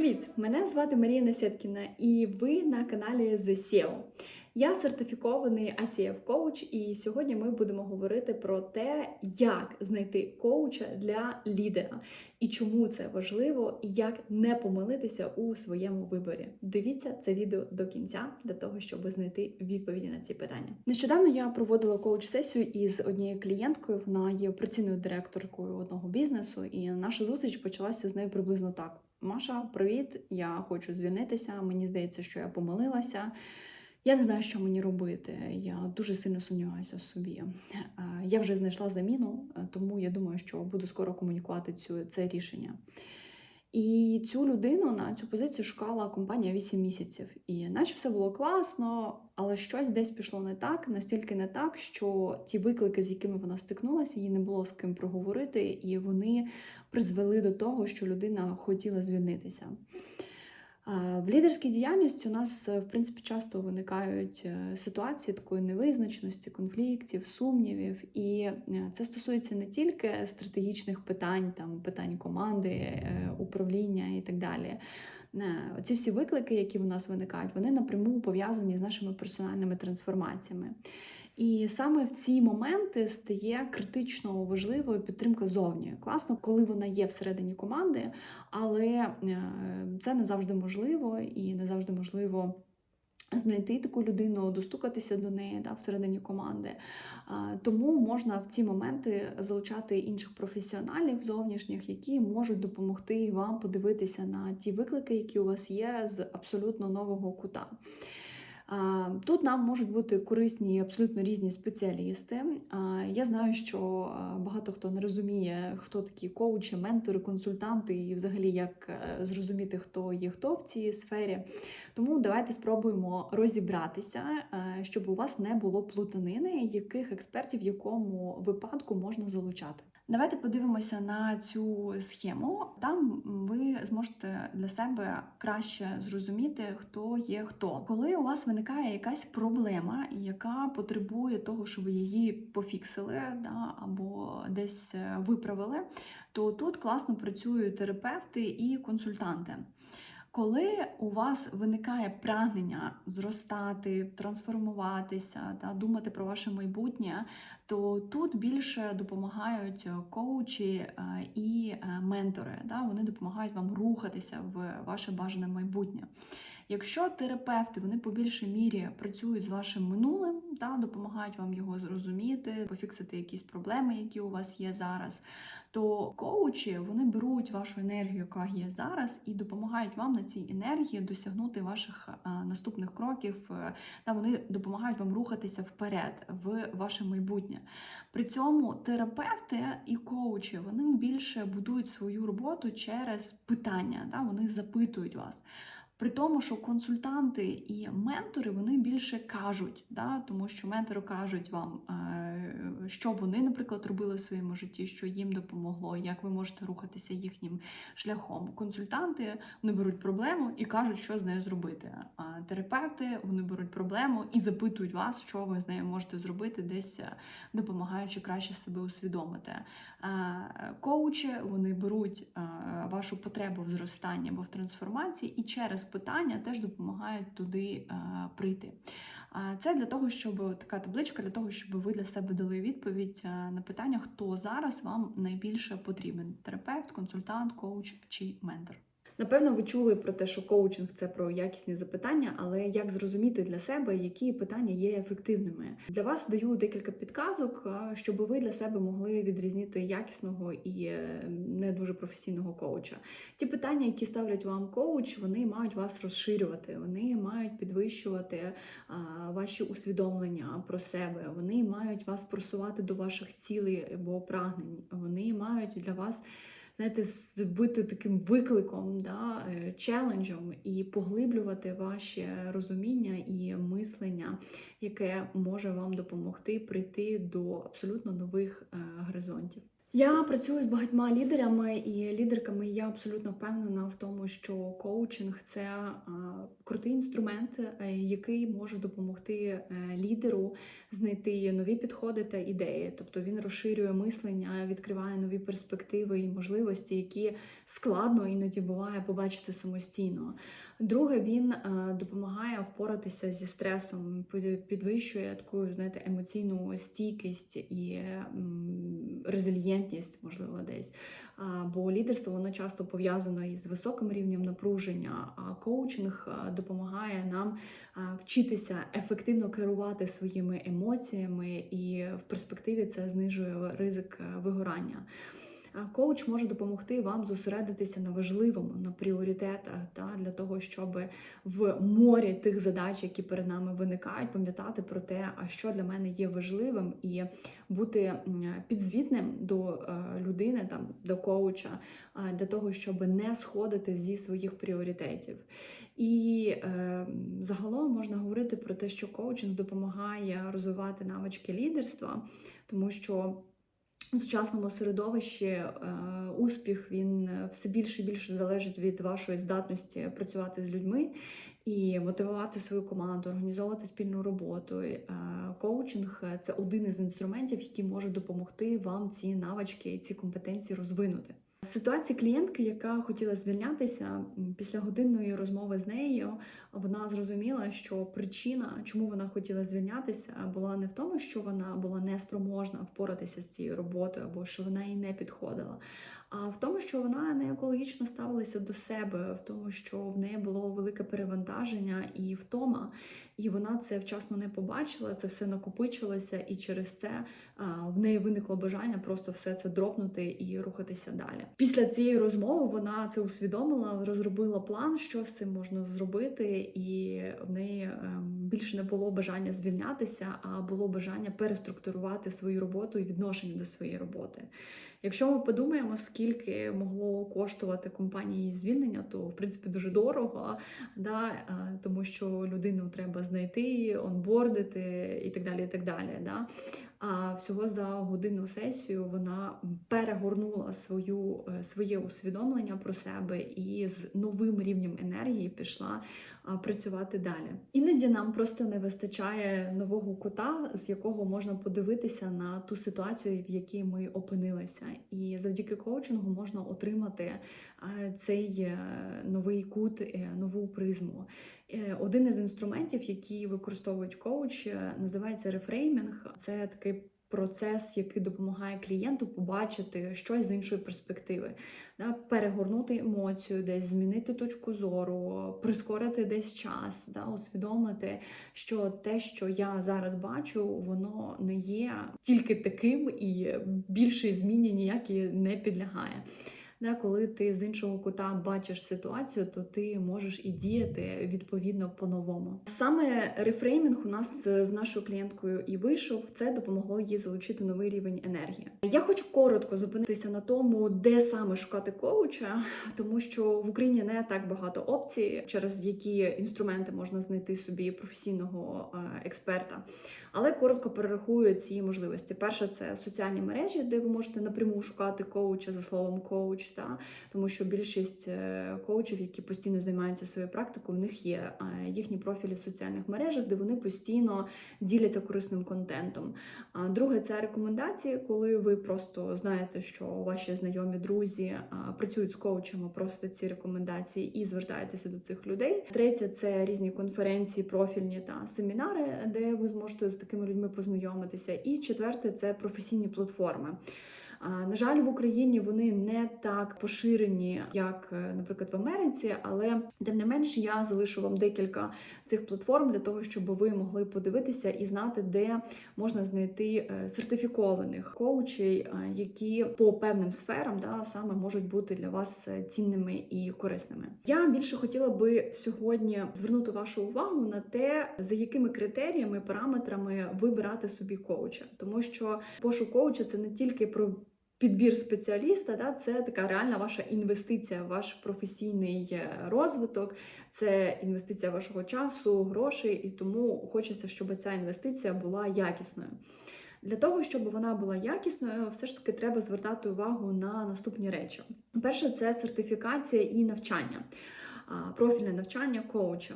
Привіт! Мене звати Марія Насєткіна, і ви на каналі The SEO. Я сертифікований ICF коуч, і сьогодні ми будемо говорити про те, як знайти коуча для лідера і чому це важливо, і як не помилитися у своєму виборі. Дивіться це відео до кінця для того, щоб знайти відповіді на ці питання. Нещодавно я проводила коуч-сесію із однією клієнткою. Вона є операційною директоркою одного бізнесу, і наша зустріч почалася з нею приблизно так. Маша, привіт! Я хочу звільнитися. Мені здається, що я помилилася. Я не знаю, що мені робити. Я дуже сильно сумніваюся в собі. Е, Я вже знайшла заміну, е, тому я думаю, що буду скоро комунікувати цю, це рішення. І цю людину на цю позицію шукала компанія 8 місяців. І наче все було класно, але щось десь пішло не так, настільки не так, що ті виклики, з якими вона стикнулася, їй не було з ким проговорити, і вони призвели до того, що людина хотіла звільнитися. В лідерській діяльності у нас, е, в принципі, часто виникають е, ситуації такої невизначеності, конфліктів, сумнівів. І е, це стосується не тільки стратегічних питань, там питань команди, управління і так далі. Оці всі виклики, які в нас виникають, вони напряму пов'язані з нашими персональними трансформаціями. І саме в ці моменти стає критично важливою підтримка зовні. Класно, коли вона є всередині команди, але е, це не завжди можливо і не завжди можливо. Знайти таку людину, достукатися до неї да, всередині команди. А, Тому можна в ці моменти залучати інших професіоналів зовнішніх, які можуть допомогти вам подивитися на ті виклики, які у вас є, з абсолютно нового кута. Тут нам можуть бути корисні абсолютно різні спеціалісти. Я знаю, що багато хто не розуміє, хто такі коучі, ментори, консультанти, і взагалі як е, зрозуміти, хто є хто в цій сфері. Тому давайте спробуємо розібратися, е, щоб у вас не було плутанини, яких експертів в якому випадку можна залучати. Давайте подивимося на цю схему. Там ви зможете для себе краще зрозуміти, хто є хто. Коли у вас виникає якась проблема, яка потребує того, щоб ви її пофіксили да, або десь е, виправили, то тут класно працюють терапевти і консультанти. Коли у вас виникає прагнення зростати, трансформуватися та думати про ваше майбутнє, то тут більше допомагають коучі е, і е, ментори. Да? Вони допомагають вам рухатися в ваше бажане майбутнє. Якщо терапевти вони по більшій мірі працюють з вашим минулим, та допомагають вам його зрозуміти, пофіксити якісь проблеми, які у вас є зараз, то коучі вони беруть вашу енергію, яка є зараз, і допомагають вам на цій енергії досягнути ваших а, наступних кроків. е, Та вони допомагають вам рухатися вперед в ваше майбутнє. При цьому терапевти і коучі вони більше будують свою роботу через питання, та вони запитують вас. При тому, що консультанти і ментори вони більше кажуть, да, тому що ментори кажуть вам, е, що вони, наприклад, робили в своєму житті, що їм допомогло, як ви можете рухатися їхнім шляхом. Консультанти вони беруть проблему і кажуть, що з нею зробити. А терапевти вони беруть проблему і запитують вас, що ви з нею можете зробити, десь е, допомагаючи краще себе усвідомити. Е, Коучі вони беруть вашу потребу в зростанні або в трансформації і через питання теж допомагають туди е, прийти. Це для того, щоб така табличка, для того, щоб ви для себе дали відповідь е, на питання, хто зараз вам найбільше потрібен: терапевт, консультант, коуч чи ментор. Напевно, ви чули про те, що коучинг це про якісні запитання, але як зрозуміти для себе, які питання є ефективними? Для вас даю декілька підказок, щоб ви для себе могли відрізнити якісного і е, не дуже професійного коуча. Ті питання, які ставлять вам коуч, вони мають вас розширювати, вони мають підвищувати ваші усвідомлення про себе, вони мають вас просувати до ваших цілей або прагнень, вони мають для вас знаєте, бути таким викликом, да, е, челенджем і поглиблювати ваше розуміння і мислення, яке може вам допомогти прийти до абсолютно нових е, горизонтів. Я працюю з багатьма лідерами і лідерками. Я абсолютно впевнена в тому, що коучинг це крутий інструмент, е, який може допомогти е, лідеру знайти нові підходи та ідеї. Тобто він розширює мислення, відкриває нові перспективи і можливості, які складно іноді буває побачити самостійно. Друге, він е, допомагає впоратися зі стресом, підвищує таку, знаєте, емоційну стійкість і м, резильєнтність, можливо, десь. Бо лідерство воно часто пов'язано із високим рівнем напруження, а коучинг допомагає нам вчитися ефективно керувати своїми емоціями, і в перспективі це знижує ризик е, вигорання. Коуч може допомогти вам зосередитися на важливому, на пріоритетах, та для того, щоб в морі тих задач, які перед нами виникають, пам'ятати про те, а що для мене є важливим, і бути підзвітним до е, людини, там до коуча, для того, щоб не сходити зі своїх пріоритетів. І е, загалом можна говорити про те, що коучинг допомагає розвивати навички лідерства, тому що у сучасному середовищі е, успіх він е, все більше і більше залежить від вашої здатності працювати з людьми і мотивувати свою команду, організовувати спільну роботу. Е, Коучинг це один із інструментів, який може допомогти вам ці навички і ці компетенції розвинути. В ситуації клієнтки, яка хотіла звільнятися після годинної розмови з нею, вона зрозуміла, що причина, чому вона хотіла звільнятися, була не в тому, що вона була неспроможна впоратися з цією роботою, або що вона їй не підходила, в тому, що вона не екологічно ставилася до себе, в тому, що в неї було велике перевантаження і втома, і вона це вчасно не побачила, це все накопичилося, і через це а, в неї виникло бажання просто все це дропнути і рухатися далі. Після цієї розмови вона це усвідомила, розробила план, що з цим можна зробити, і в неї ем, більше не було бажання звільнятися, а було бажання переструктурувати свою роботу і відношення до своєї роботи. Якщо ми подумаємо, скільки могло коштувати компанії звільнення, то в принципі дуже дорого, да, е, тому що людину треба знайти, онбордити і так далі. І так далі да. А всього за годинну сесію вона перегорнула свою, е, своє усвідомлення про себе і з новим рівнем енергії пішла працювати далі. Іноді нам просто не вистачає нового кота, з якого можна подивитися на ту ситуацію, в якій ми опинилися. І завдяки коучингу можна отримати цей е, новий кут, е, нову призму. Е, Один із інструментів, які використовують коуч, називається рефреймінг. Це такий процес, який допомагає клієнту побачити щось з іншої перспективи, да, перегорнути емоцію, десь змінити точку зору, прискорити десь час, да, усвідомити, що те, що я зараз бачу, воно не є тільки таким, і більше зміні ніякі не підлягає. Да, коли ти з іншого кута бачиш ситуацію, то ти можеш і діяти відповідно по-новому. Саме рефреймінг у нас з нашою клієнткою і вийшов. Це допомогло їй залучити новий рівень енергії. Я хочу коротко зупинитися на тому, де саме шукати коуча, тому що в Україні не так багато опцій, через які інструменти можна знайти собі професійного е, експерта. Але коротко перерахую ці можливості. Перше це соціальні мережі, де ви можете напряму шукати коуча за словом коуч, та тому що більшість е, коучів, які постійно займаються своєю практикою, в них є їхні профілі в соціальних мережах, де вони постійно діляться корисним контентом. А друге це рекомендації, коли ви просто знаєте, що ваші знайомі друзі працюють з коучами, просто ці рекомендації і звертаєтеся до цих людей. Третє це різні конференції, профільні та семінари, де ви зможете з такими людьми познайомитися. І четверте це професійні платформи. На жаль, в Україні вони не так поширені, як, е, наприклад, в Америці, але тим не менш я залишу вам декілька цих платформ для того, щоб ви могли подивитися і знати, де можна знайти е, сертифікованих коучей, е, які по певним сферам да, саме можуть бути для вас цінними і корисними. Я більше хотіла би сьогодні звернути вашу увагу на те, за якими критеріями, параметрами вибирати собі коуча, тому що пошук коуча це не тільки про. Підбір спеціаліста, да, це така реальна ваша інвестиція, в ваш професійний е, розвиток, це інвестиція вашого часу, грошей, і тому хочеться, щоб ця інвестиція була якісною. Для того, щоб вона була якісною, все ж таки треба звертати увагу на наступні речі. Перше, це сертифікація і навчання, профільне навчання коуча.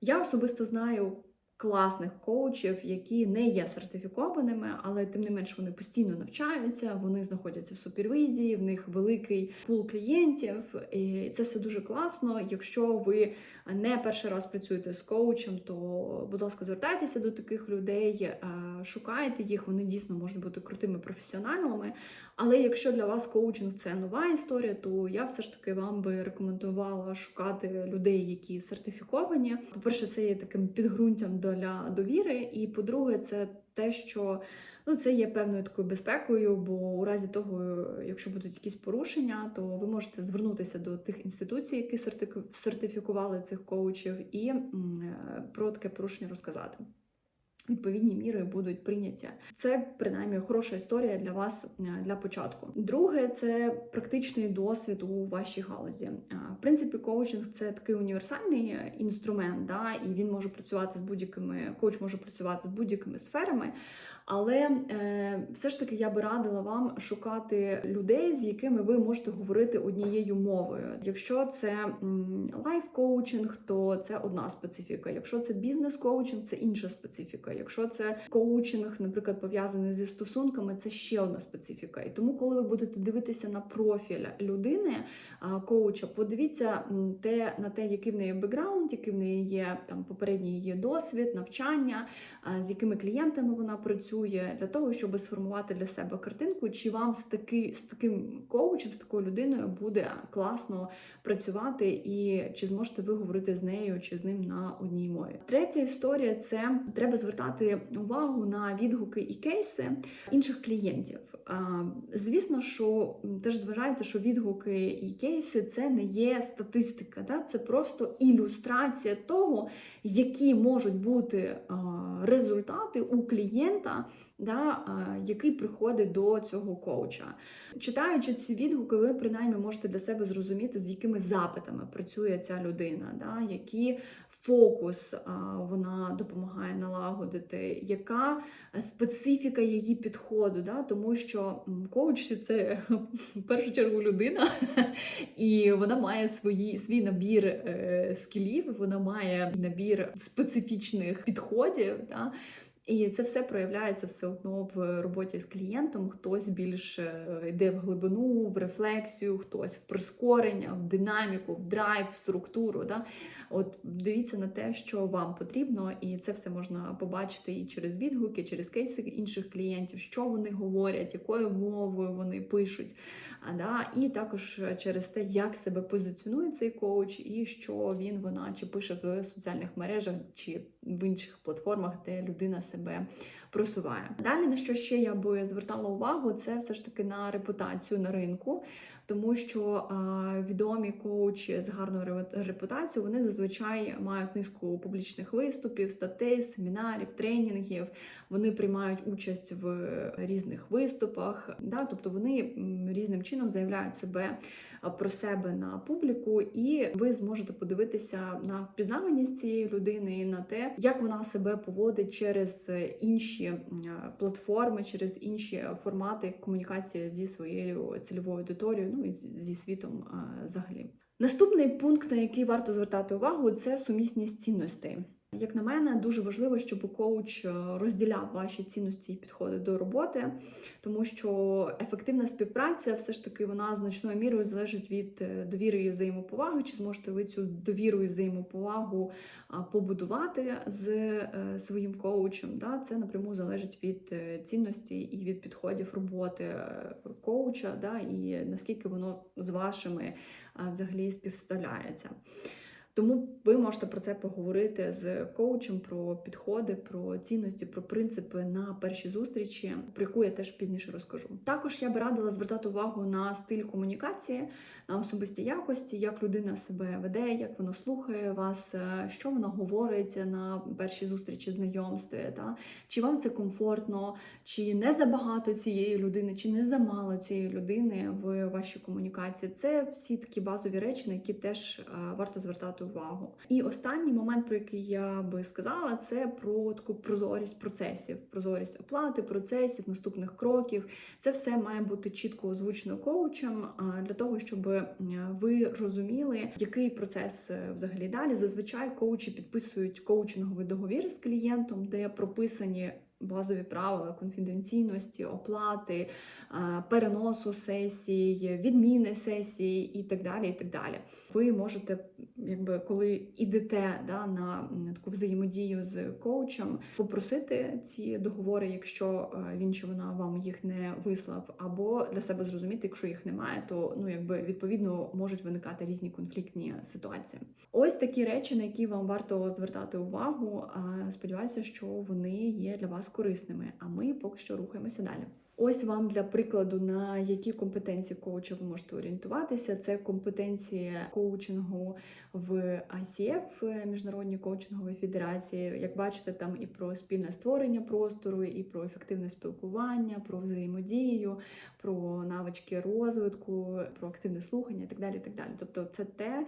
Я особисто знаю. Класних коучів, які не є сертифікованими, але тим не менш вони постійно навчаються, вони знаходяться в супервізії, в них великий пул клієнтів, і це все дуже класно. Якщо ви не перший раз працюєте з коучем, то, будь ласка, звертайтеся до таких людей, е, шукайте їх, вони дійсно можуть бути крутими професіоналами. Але якщо для вас коучинг це нова історія, то я все ж таки вам би рекомендувала шукати людей, які сертифіковані. По-перше, це є таким підґрунтям для довіри, і по-друге, це те, що ну, це є певною такою безпекою, бо у разі того, якщо будуть якісь порушення, то ви можете звернутися до тих інституцій, які сертифі- сертифікували цих коучів, і е, про таке порушення розказати. Відповідні міри будуть прийняті. Це принаймні хороша історія для вас е, для початку. Друге, це практичний досвід у вашій галузі. Е, В принципі, коучинг це такий універсальний е, інструмент, да, і він може працювати з будь-якими, коуч може працювати з будь-якими сферами. Але е, все ж таки я би радила вам шукати людей, з якими ви можете говорити однією мовою. Якщо це лайф-коучинг, то це одна специфіка. Якщо це бізнес-коучинг, це інша специфіка. Якщо це коучинг, наприклад, пов'язаний зі стосунками, це ще одна специфіка. І тому, коли ви будете дивитися на профіль людини, коуча, подивіться те на те, який в неї бекграунд, який в неї є там попередній її досвід, навчання, з якими клієнтами вона працює, для того, щоб сформувати для себе картинку, чи вам з таки з таким коучем, з такою людиною буде класно працювати, і чи зможете ви говорити з нею чи з ним на одній мові. Третя історія це треба звертати увагу на відгуки і кейси інших клієнтів. Звісно, що теж зважайте, що відгуки і кейси це не є статистика, да? це просто ілюстрація того, які можуть бути результати у клієнта, да, який приходить до цього коуча. Читаючи ці відгуки, ви принаймні можете для себе зрозуміти, з якими запитами працює ця людина, да, які фокус вона допомагає налагодити, яка специфіка її підходу, да, тому що коуч це в першу чергу людина, і вона має свої, свій набір е, скілів, вона має набір специфічних підходів. Да, і це все проявляється все одно в роботі з клієнтом. Хтось більш е, йде в глибину, в рефлексію, хтось в прискорення, в динаміку, в драйв, в структуру. Да? От дивіться на те, що вам потрібно, і це все можна побачити і через відгуки, через кейси інших клієнтів, що вони говорять, якою мовою вони пишуть. Да? І також через те, як себе позиціонує цей коуч, і що він вона чи пише в соціальних мережах, чи в інших платформах, де людина себе себе просуває. Далі на що ще я би звертала увагу, це все ж таки на репутацію на ринку, тому що відомі коучі з гарною ре- репутацією вони зазвичай мають низку публічних виступів, статей, семінарів, тренінгів. Вони приймають участь в різних виступах, да, тобто вони різним чином заявляють себе про себе на публіку, і ви зможете подивитися на впізнаваність цієї людини, і на те, як вона себе поводить через інші м, платформи, через інші формати комунікації зі своєю цільовою аудиторією, ну і зі світом взагалі. Наступний пункт, на який варто звертати увагу, це сумісність цінностей. Як на мене, дуже важливо, щоб коуч е, розділяв ваші цінності і підходи до роботи, тому що ефективна співпраця все ж таки вона значною мірою залежить від е, довіри і взаємоповаги. Чи зможете ви цю довіру і взаємоповагу побудувати з е, своїм коучем? Да? Це напряму залежить від цінності і від підходів роботи коуча, да? і наскільки воно з вашими взагалі співставляється. Тому ви можете про це поговорити з коучем про підходи, про цінності, про принципи на першій зустрічі, про яку я теж пізніше розкажу. Також я би радила звертати увагу на стиль комунікації, на особисті якості, як людина себе веде, як вона слухає вас, е, що вона говорить на першій зустрічі знайомстві, та чи вам це комфортно, чи не забагато цієї людини, чи не замало цієї людини в вашій комунікації. Це всі такі базові речі, на які теж е, варто звертати. І останній момент, про який я би сказала, це про таку прозорість процесів, прозорість оплати, процесів, наступних кроків. Це все має бути чітко озвучено коучем для того, щоб е, ви розуміли, який процес е, взагалі далі. Зазвичай коучі підписують коучинговий договір з клієнтом, де прописані. Базові правила конфіденційності, оплати, переносу сесій, відміни сесій і так далі. і так далі. Ви можете, якби коли ідете да, на таку взаємодію з коучем, попросити ці договори, якщо е, він чи вона вам їх не вислав, або для себе зрозуміти, якщо їх немає, то ну якби відповідно можуть виникати різні конфліктні ситуації. Ось такі речі, на які вам варто звертати увагу. Сподіваюся, що вони є для вас корисними. А ми поки що рухаємося далі. Ось вам для прикладу, на які компетенції коуча ви можете орієнтуватися. Це компетенції коучингу в ICF, Міжнародній коучинговій федерації. Як бачите, там і про спільне створення простору, і про ефективне спілкування, про взаємодію, про навички розвитку, про активне слухання і так далі. так далі. Тобто, це те,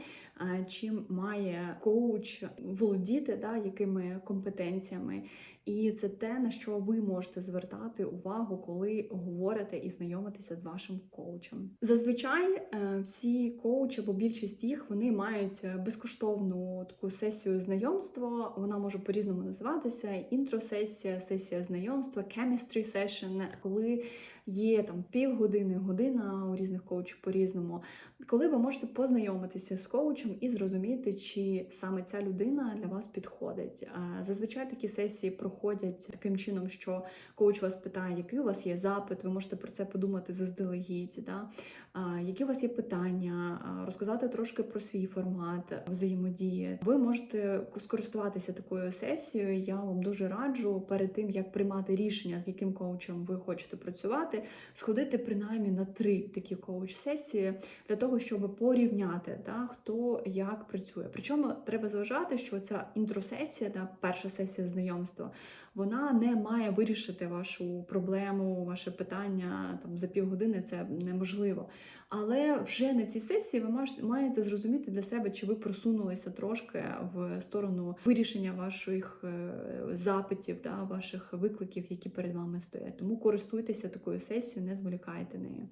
чим має коуч володіти, да, якими компетенціями. І це те, на що ви можете звертати увагу, коли говорите і знайомитеся з вашим коучем. Зазвичай е, всі коучі, або більшість їх, вони мають е, безкоштовну таку сесію знайомства. Вона може по-різному називатися: інтросесія, сесія знайомства, chemistry session, коли є там півгодини, година у різних коучів по-різному, коли ви можете познайомитися з коучем і зрозуміти, чи саме ця людина для вас підходить. Зазвичай такі сесії проходять таким чином, що коуч вас питає, який у вас є запит, ви можете про це подумати заздалегідь, да? Які у вас є питання, розказати трошки про свій формат взаємодії. Ви можете скористуватися такою сесією. Я вам дуже раджу перед тим, як приймати рішення, з яким коучем ви хочете працювати, сходити принаймні на три такі коуч-сесії для того, щоб порівняти, да, хто як працює. Причому треба зважати, що ця інтросесія, да, перша сесія знайомства, вона не має вирішити вашу проблему, ваше питання там за півгодини. Це неможливо. Але вже на цій сесії ви маєте зрозуміти для себе, чи ви просунулися трошки в сторону вирішення ваших е, запитів, да, ваших викликів, які перед вами стоять. Тому користуйтеся такою сесією, не зволікайте нею.